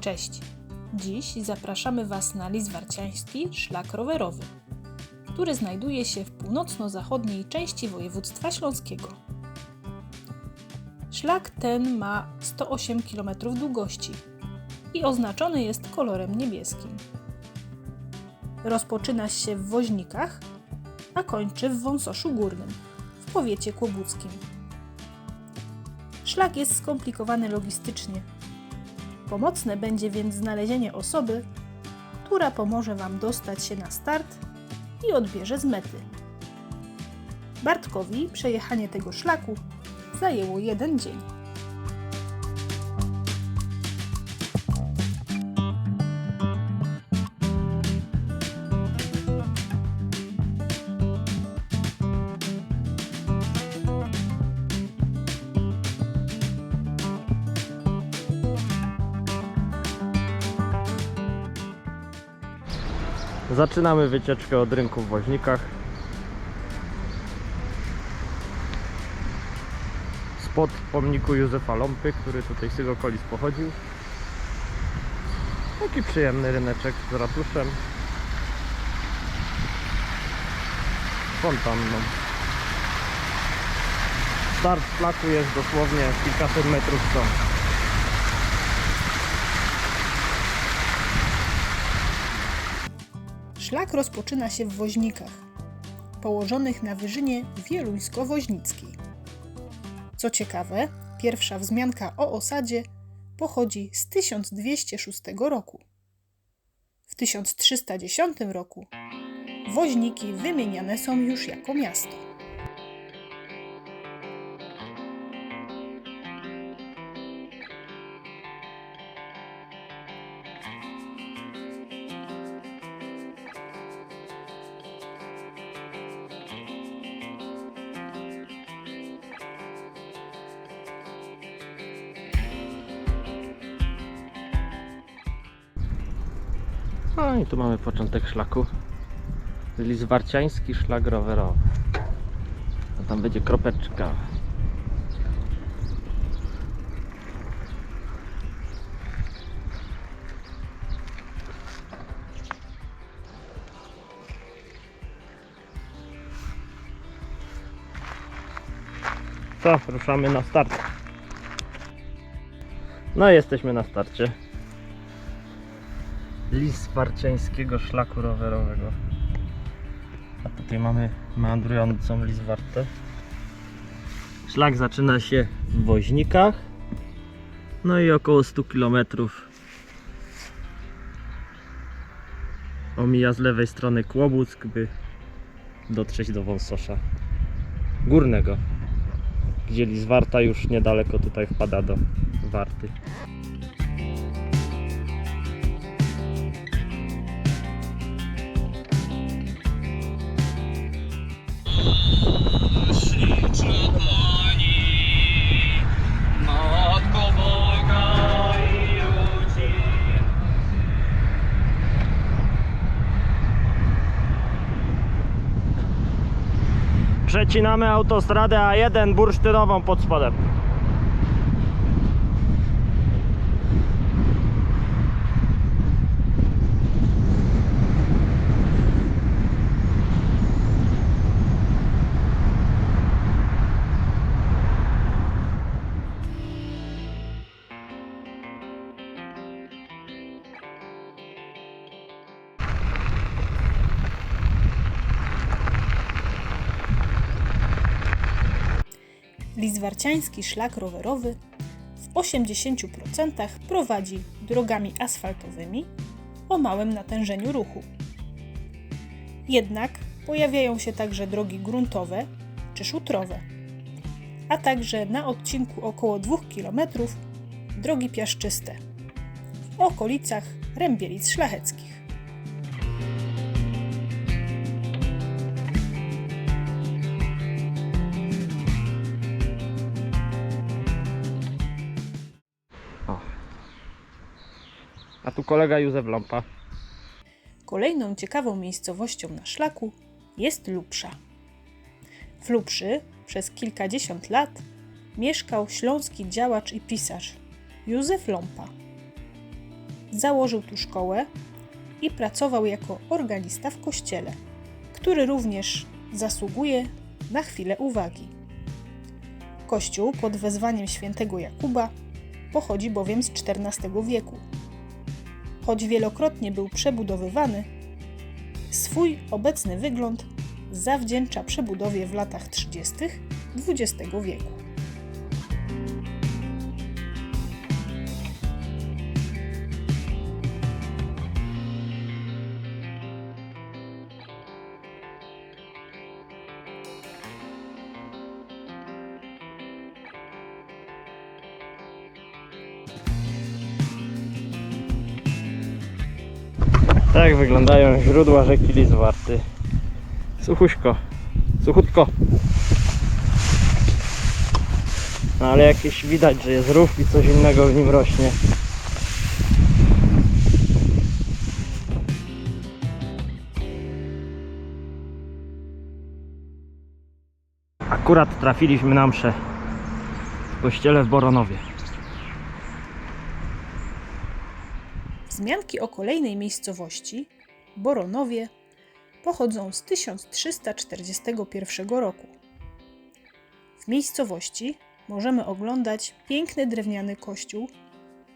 Cześć! Dziś zapraszamy Was na Lizwarciański Szlak Rowerowy, który znajduje się w północno-zachodniej części województwa śląskiego. Szlak ten ma 108 km długości i oznaczony jest kolorem niebieskim. Rozpoczyna się w Woźnikach, a kończy w Wąsoszu Górnym, w powiecie kłobuckim. Szlak jest skomplikowany logistycznie. Pomocne będzie więc znalezienie osoby, która pomoże Wam dostać się na start i odbierze z mety. Bartkowi przejechanie tego szlaku zajęło jeden dzień. Zaczynamy wycieczkę od rynku w Woźnikach. Spod pomniku Józefa Ląpy, który tutaj z tych okolic pochodził. Taki przyjemny ryneczek z ratuszem. Fontanną. Start szlaku jest dosłownie kilkaset metrów stąd. Szlak rozpoczyna się w Woźnikach, położonych na wyżynie wieluńsko-woźnickiej. Co ciekawe, pierwsza wzmianka o osadzie pochodzi z 1206 roku. W 1310 roku Woźniki wymieniane są już jako miasto. No i tu mamy początek szlaku. Lizwarciański szlak rowerowy. A tam będzie kropeczka. Co, ruszamy na start. No jesteśmy na starcie. Lizwarciańskiego szlaku rowerowego. A tutaj mamy meandrującą Lizwartę. Szlak zaczyna się w Woźnikach. No i około 100 km omija z lewej strony Kłobuck, by dotrzeć do Wąsosza Górnego, gdzie Lizwarta już niedaleko tutaj wpada do Warty. Przecinamy autostradę A1 bursztynową pod spodem. Lizwarciański szlak rowerowy w 80% prowadzi drogami asfaltowymi o małym natężeniu ruchu. Jednak pojawiają się także drogi gruntowe czy szutrowe, a także na odcinku około 2 km drogi piaszczyste w okolicach Rębielic Szlacheckich. Kolega Józef Lampa. Kolejną ciekawą miejscowością na szlaku jest Lubsza. W Lubszy przez kilkadziesiąt lat mieszkał śląski działacz i pisarz Józef Lompa. założył tu szkołę i pracował jako organista w kościele, który również zasługuje na chwilę uwagi. Kościół pod wezwaniem świętego Jakuba pochodzi bowiem z XIV wieku. Choć wielokrotnie był przebudowywany, swój obecny wygląd zawdzięcza przebudowie w latach 30. XX wieku. Wyglądają źródła rzeki Lizwarty. Suchuśko, suchutko. No ale jakieś widać, że jest rów i coś innego w nim rośnie. Akurat trafiliśmy na mszę w kościele w Boronowie. Wzmianki o kolejnej miejscowości, Boronowie, pochodzą z 1341 roku. W miejscowości możemy oglądać piękny drewniany kościół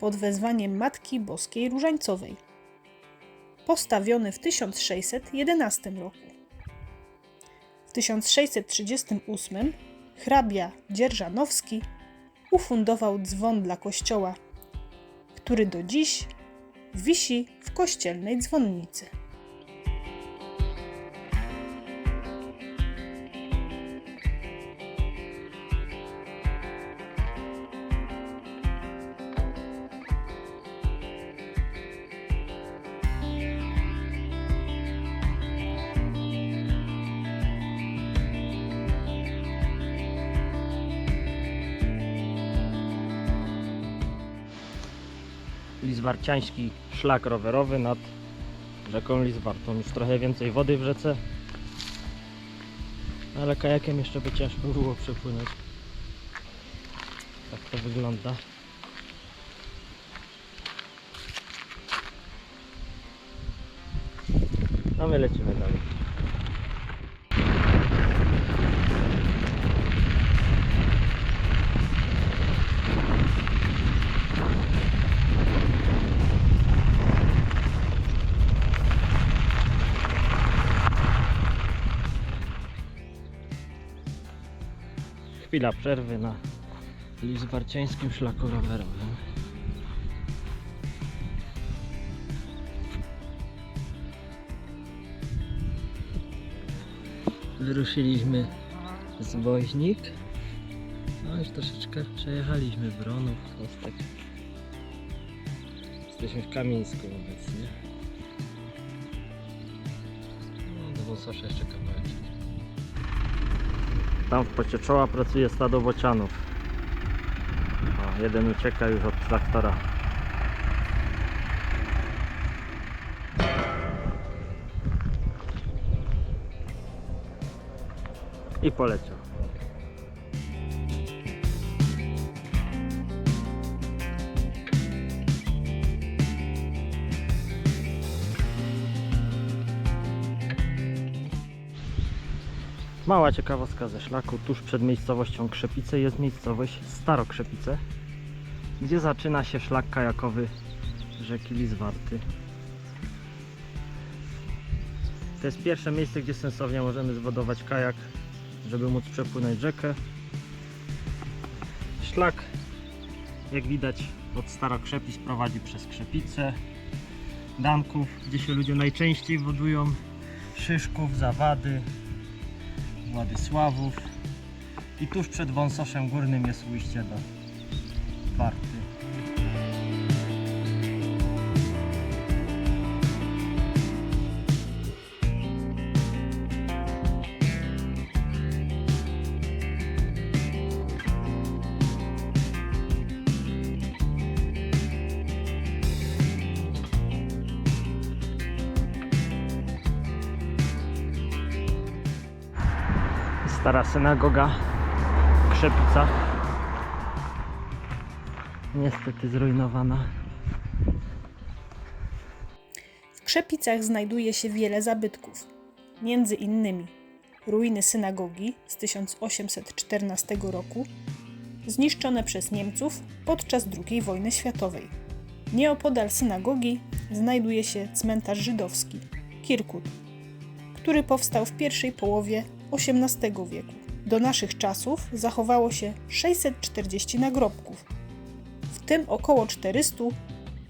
pod wezwaniem Matki Boskiej Różańcowej, postawiony w 1611 roku. W 1638 hrabia Dzierżanowski ufundował dzwon dla kościoła, który do dziś wisi w kościelnej dzwonnicy. Lizwarciański szlak rowerowy nad rzeką Lizwartą. Już trochę więcej wody w rzece, ale kajakiem jeszcze by ciężko było przepłynąć. Tak to wygląda. A my lecimy dalej. Chwila przerwy na Lizwarciańskim szlaku rowerowym. Wyruszyliśmy z Woźnik. No już troszeczkę przejechaliśmy Bronów, Kostek. Jesteśmy w Kamińsku obecnie. No, do Wąsosza jeszcze kawałek. Tam w Pocieczoła pracuje stado bocianów. O, jeden ucieka już od traktora. I poleciał. Mała ciekawostka ze szlaku. Tuż przed miejscowością Krzepice jest miejscowość Starokrzepice, gdzie zaczyna się szlak kajakowy rzeki Lizwarty. To jest pierwsze miejsce, gdzie sensownie możemy zwodować kajak, żeby móc przepłynąć rzekę. Szlak, jak widać, od Starokrzepic prowadzi przez Krzepice, Danków, gdzie się ludzie najczęściej wodują, Szyszków, Zawady, Władysławów i tuż przed Wąsoszem Górnym jest ujście do Warty. Stara synagoga Krzepica. Niestety zrujnowana. Krzepicach znajduje się wiele zabytków, między innymi ruiny synagogi z 1814 roku, zniszczone przez Niemców podczas II wojny światowej. Nieopodal synagogi znajduje się cmentarz żydowski, Kirkut, który powstał w pierwszej połowie XVIII wieku. Do naszych czasów zachowało się 640 nagrobków, w tym około 400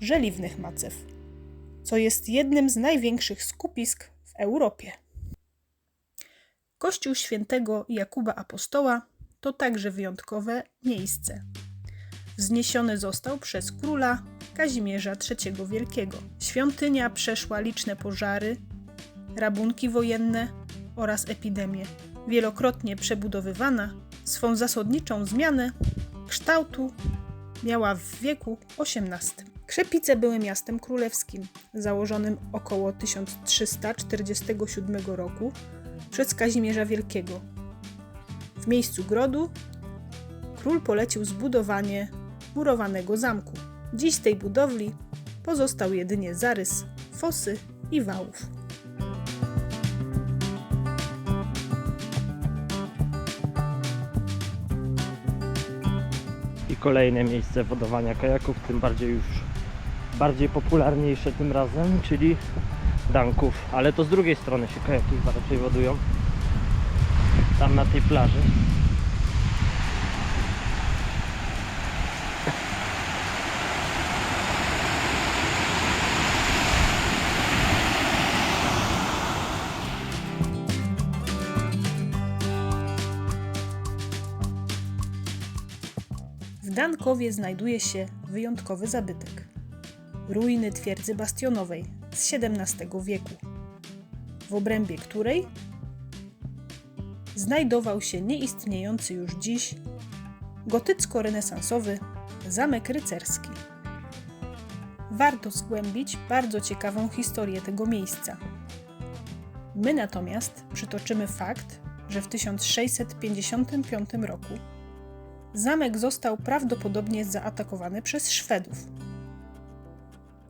żeliwnych macew, co jest jednym z największych skupisk w Europie. Kościół świętego Jakuba Apostoła to także wyjątkowe miejsce. Wzniesiony został przez króla Kazimierza III Wielkiego. Świątynia przeszła liczne pożary, rabunki wojenne oraz epidemie. Wielokrotnie przebudowywana, swą zasadniczą zmianę kształtu miała w wieku XVIII. Krzepice były miastem królewskim, założonym około 1347 roku przez Kazimierza Wielkiego. W miejscu grodu król polecił zbudowanie murowanego zamku. Dziś tej budowli pozostał jedynie zarys fosy i wałów. I kolejne miejsce wodowania kajaków, tym bardziej już bardziej popularniejsze tym razem, czyli Danków. Ale to z drugiej strony się kajaki raczej wodują. Tam na tej plaży. Dankowie znajduje się wyjątkowy zabytek. Ruiny twierdzy bastionowej z XVII wieku, w obrębie której znajdował się nieistniejący już dziś gotycko-renesansowy zamek rycerski. Warto zgłębić bardzo ciekawą historię tego miejsca. My natomiast przytoczymy fakt, że w 1655 roku zamek został prawdopodobnie zaatakowany przez Szwedów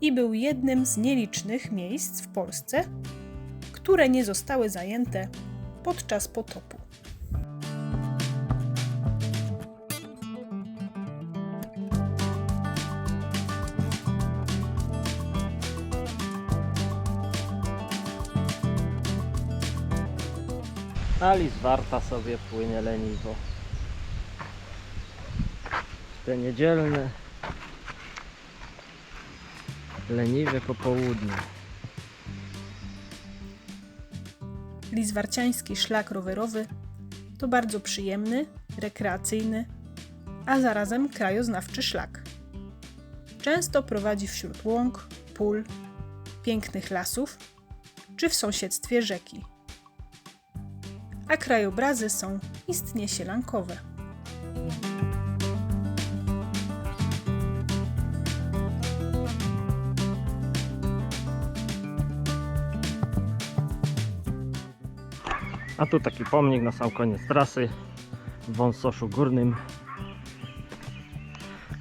i był jednym z nielicznych miejsc w Polsce, które nie zostały zajęte podczas potopu. Ali zwarta sobie płynie leniwo. Te niedzielne leniwe popołudnie. Lizwarciański szlak rowerowy to bardzo przyjemny, rekreacyjny, a zarazem krajoznawczy szlak. Często prowadzi wśród łąk, pól, pięknych lasów czy w sąsiedztwie rzeki. A krajobrazy są istnie sielankowe. A tu taki pomnik na sam koniec trasy w Wąsoszu Górnym.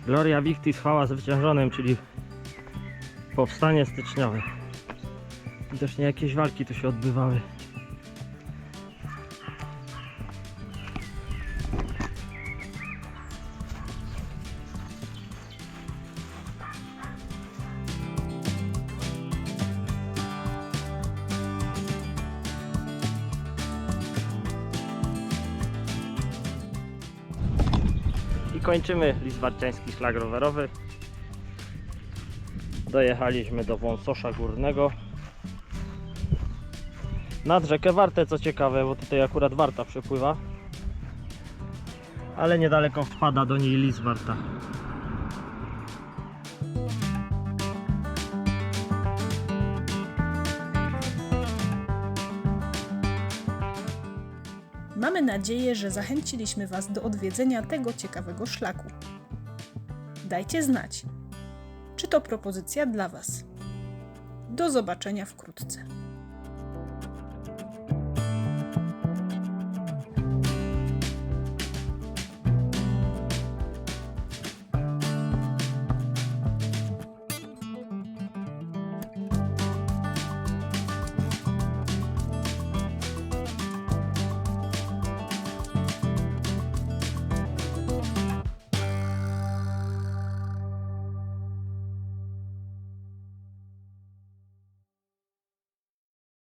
Gloria Victis, chwała zwyciężonym, czyli powstanie styczniowe. Widocznie jakieś walki tu się odbywały. Kończymy Lizbarciański szlak rowerowy. Dojechaliśmy do Wąsosza Górnego. Nad rzekę Wartę, co ciekawe, bo tutaj akurat Warta przepływa. Ale niedaleko wpada do niej Lizwarta. Nadzieję, że zachęciliśmy Was do odwiedzenia tego ciekawego szlaku. Dajcie znać, czy to propozycja dla Was. Do zobaczenia wkrótce.